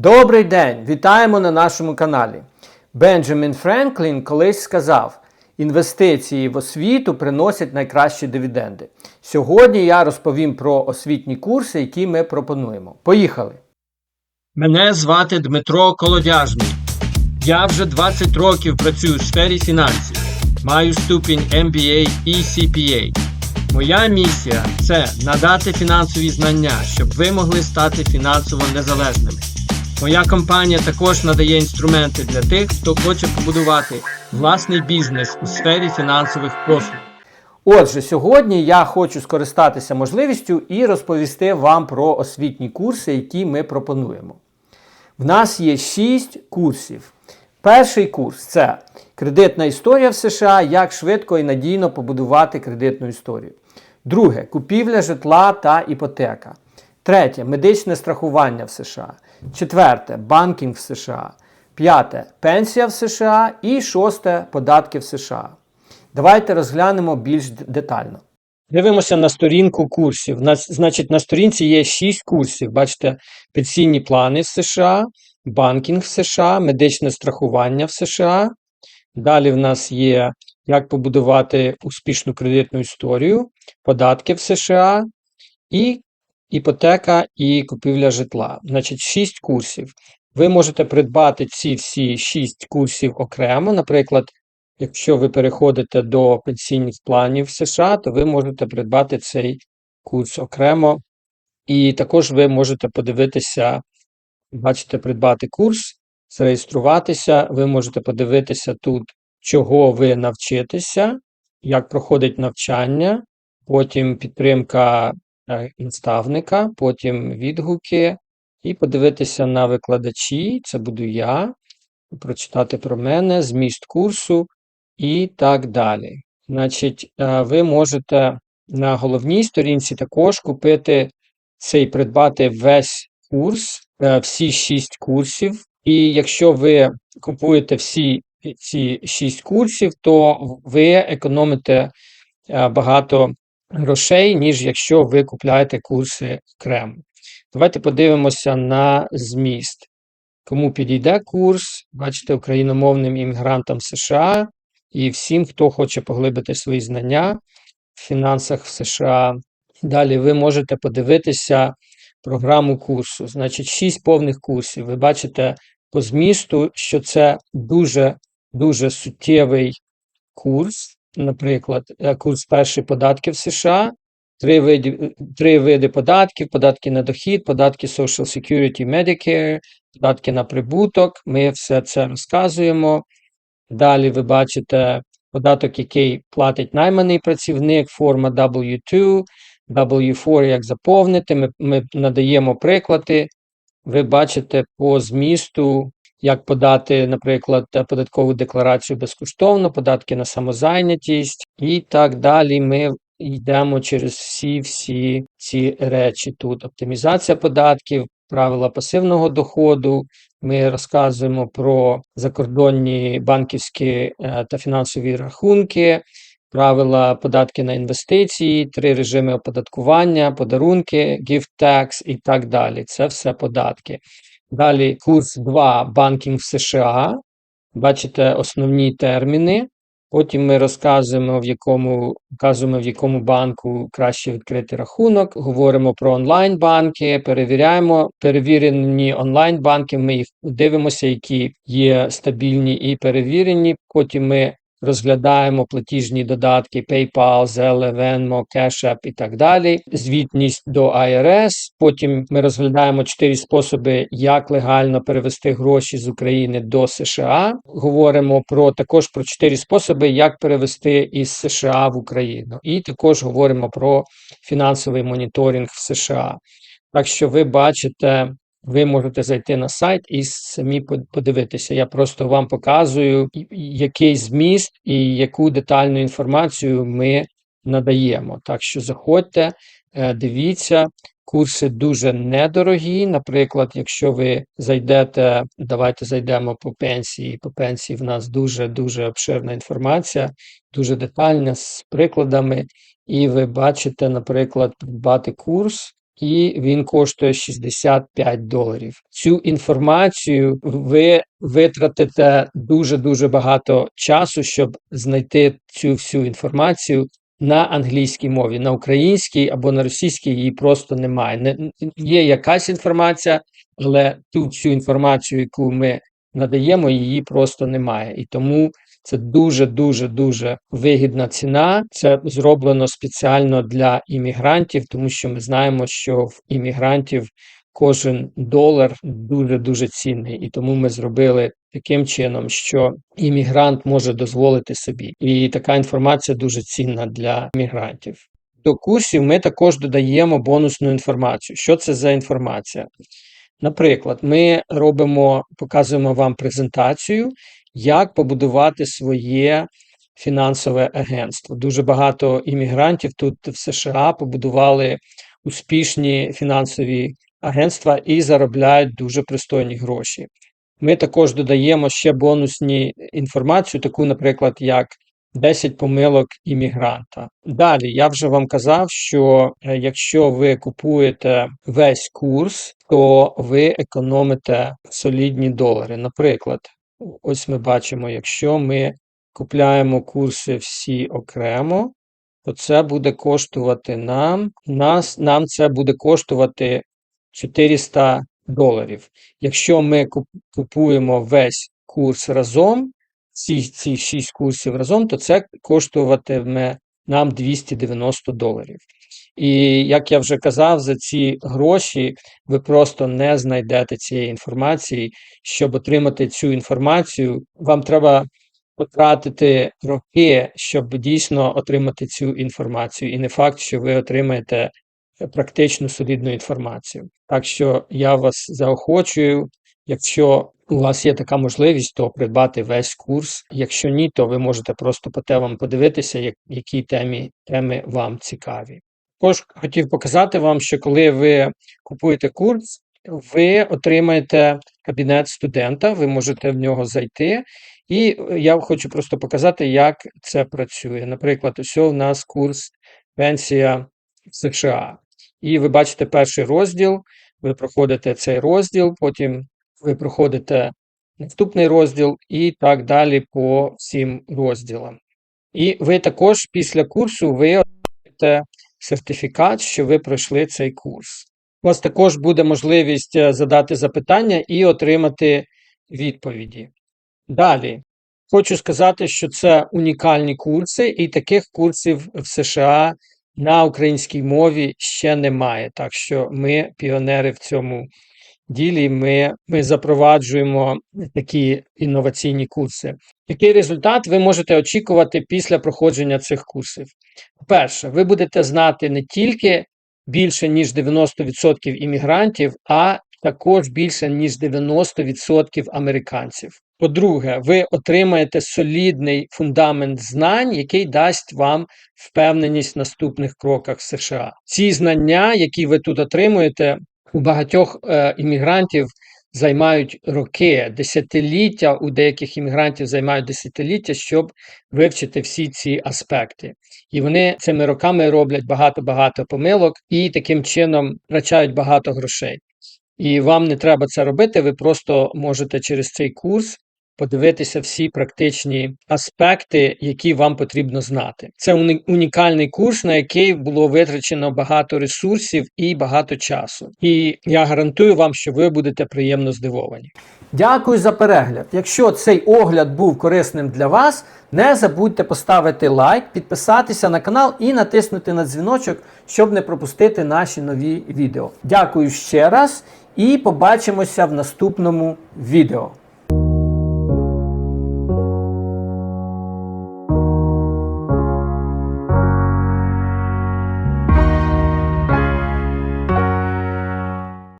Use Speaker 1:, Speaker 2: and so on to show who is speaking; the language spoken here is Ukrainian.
Speaker 1: Добрий день! Вітаємо на нашому каналі. Бенджамін Френклін колись сказав: інвестиції в освіту приносять найкращі дивіденди. Сьогодні я розповім про освітні курси, які ми пропонуємо. Поїхали! Мене звати Дмитро Колодяжний. Я вже 20 років працюю в сфері фінансів. Маю ступінь MBA і CPA. Моя місія це надати фінансові знання, щоб ви могли стати фінансово незалежними. Моя компанія також надає інструменти для тих, хто хоче побудувати власний бізнес у сфері фінансових послуг. Отже, сьогодні я хочу скористатися можливістю і розповісти вам про освітні курси, які ми пропонуємо. В нас є 6 курсів. Перший курс це кредитна історія в США, як швидко і надійно побудувати кредитну історію. Друге купівля житла та іпотека. Третє медичне страхування в США. Четверте банкінг в США. П'яте пенсія в США. І шосте податки в США. Давайте розглянемо більш детально. Дивимося на сторінку курсів. На, значить, на сторінці є 6 курсів. Бачите, пенсійні плани в США, банкінг в США, медичне страхування в США. Далі в нас є як побудувати успішну кредитну історію, податки в США і іпотека і купівля житла. Значить, 6 курсів. Ви можете придбати ці всі 6 курсів окремо. Наприклад, якщо ви переходите до пенсійних планів США, то ви можете придбати цей курс окремо. І також ви можете подивитися, бачите, придбати курс, зареєструватися. Ви можете подивитися тут, чого ви навчитеся, як проходить навчання, потім підтримка наставника, потім відгуки, і подивитися на викладачі, це буду я, прочитати про мене, зміст курсу і так далі. Значить, е, ви можете на головній сторінці також купити цей придбати весь курс, е, всі шість курсів. І якщо ви купуєте всі ці шість курсів, то ви економите е, багато грошей, ніж якщо ви купляєте курси окремо. Давайте подивимося на зміст. Кому підійде курс, бачите, україномовним іммігрантам США і всім, хто хоче поглибити свої знання в фінансах в США. Далі ви можете подивитися програму курсу. Значить, 6 повних курсів. Ви бачите по змісту, що це дуже дуже суттєвий курс. Наприклад, курс перший податки в США, три види, три види податків: податки на дохід, податки Social Security, Medicare, податки на прибуток. Ми все це розказуємо. Далі ви бачите податок, який платить найманий працівник, форма W2, W4, як заповнити. Ми, ми надаємо приклади. Ви бачите по змісту, як подати, наприклад, податкову декларацію безкоштовно, податки на самозайнятість і так далі. Ми йдемо через всі-всі ці речі. Тут оптимізація податків, правила пасивного доходу. Ми розказуємо про закордонні банківські е, та фінансові рахунки, правила податки на інвестиції, три режими оподаткування, подарунки, gift tax і так далі. Це все податки. Далі курс 2 банкінг в США. Бачите основні терміни. Потім ми розказуємо, в якому вказуємо, в якому банку краще відкрити рахунок. Говоримо про онлайн-банки, перевіряємо перевірені онлайн-банки. Ми їх дивимося, які є стабільні і перевірені. Потім ми розглядаємо платіжні додатки PayPal, Zelle, Venmo, Cash App і так далі. Звітність до IRS. Потім ми розглядаємо чотири способи, як легально перевести гроші з України до США. Говоримо про також про чотири способи, як перевести із США в Україну. І також говоримо про фінансовий моніторинг в США. Так що ви бачите. Ви можете зайти на сайт і самі по- подивитися. Я просто вам показую, який зміст і яку детальну інформацію ми надаємо. Так що заходьте, е, дивіться. Курси дуже недорогі. Наприклад, якщо ви зайдете, давайте зайдемо по пенсії. По пенсії в нас дуже дуже обширна інформація, дуже детальна з прикладами. І ви бачите, наприклад, придбати курс і він коштує 65 доларів. Цю інформацію ви витратите дуже-дуже багато часу, щоб знайти цю всю інформацію на англійській мові. На українській або на російській її просто немає. Не, є якась інформація, але ту всю інформацію, яку ми надаємо, її просто немає. І тому це дуже дуже дуже вигідна ціна. Це зроблено спеціально для іммігрантів, тому що ми знаємо, що в іммігрантів кожен долар дуже дуже цінний, і тому ми зробили таким чином, що іммігрант може дозволити собі. І така інформація дуже цінна для іммігрантів. До курсів ми також додаємо бонусну інформацію. Що це за інформація? Наприклад, ми робимо, показуємо вам презентацію, як побудувати своє фінансове агентство. Дуже багато іммігрантів тут в США побудували успішні фінансові агентства і заробляють дуже пристойні гроші. Ми також додаємо ще бонусні інформацію, таку, наприклад, як 10 помилок іммігранта. Далі я вже вам казав, що е, якщо ви купуєте весь курс, то ви економите солідні долари. Наприклад, ось ми бачимо, якщо ми купляємо курси всі окремо, то це буде коштувати нам, нас, нам це буде коштувати 400 доларів. Якщо ми купуємо весь курс разом, ці, ці 6 курсів разом, то це коштуватиме нам 290 доларів. І як я вже казав, за ці гроші ви просто не знайдете цієї інформації. Щоб отримати цю інформацію, вам треба потратити роки, щоб дійсно отримати цю інформацію. І не факт, що ви отримаєте практичну солідну інформацію. Так що я вас заохочую, якщо у вас є така можливість, то придбати весь курс. Якщо ні, то ви можете просто по темам подивитися, які темі, теми вам цікаві. Також хотів показати вам, що коли ви купуєте курс, ви отримаєте кабінет студента, ви можете в нього зайти. І я хочу просто показати, як це працює. Наприклад, ось у нас курс пенсія США. І ви бачите перший розділ, ви проходите цей розділ, потім ви проходите наступний розділ і так далі по всім розділам. І ви також після курсу ви отримаєте сертифікат, що ви пройшли цей курс. У вас також буде можливість е, задати запитання і отримати відповіді. Далі. Хочу сказати, що це унікальні курси, і таких курсів в США на українській мові ще немає. Так що ми піонери в цьому ділі, ми, ми запроваджуємо такі інноваційні курси. Який результат ви можете очікувати після проходження цих курсів? По-перше, ви будете знати не тільки більше, ніж 90% іммігрантів, а також більше, ніж 90% американців. По-друге, ви отримаєте солідний фундамент знань, який дасть вам впевненість в наступних кроках США. Ці знання, які ви тут отримуєте, у багатьох е, іммігрантів займають роки, десятиліття. У деяких іммігрантів займають десятиліття, щоб вивчити всі ці аспекти. І вони цими роками роблять багато-багато помилок і таким чином втрачають багато грошей. І вам не треба це робити, ви просто можете через цей курс подивитися всі практичні аспекти, які вам потрібно знати. Це унікальний курс, на який було витрачено багато ресурсів і багато часу. І я гарантую вам, що ви будете приємно здивовані. Дякую за перегляд. Якщо цей огляд був корисним для вас, не забудьте поставити лайк, підписатися на канал і натиснути на дзвіночок, щоб не пропустити наші нові відео. Дякую ще раз і побачимося в наступному відео.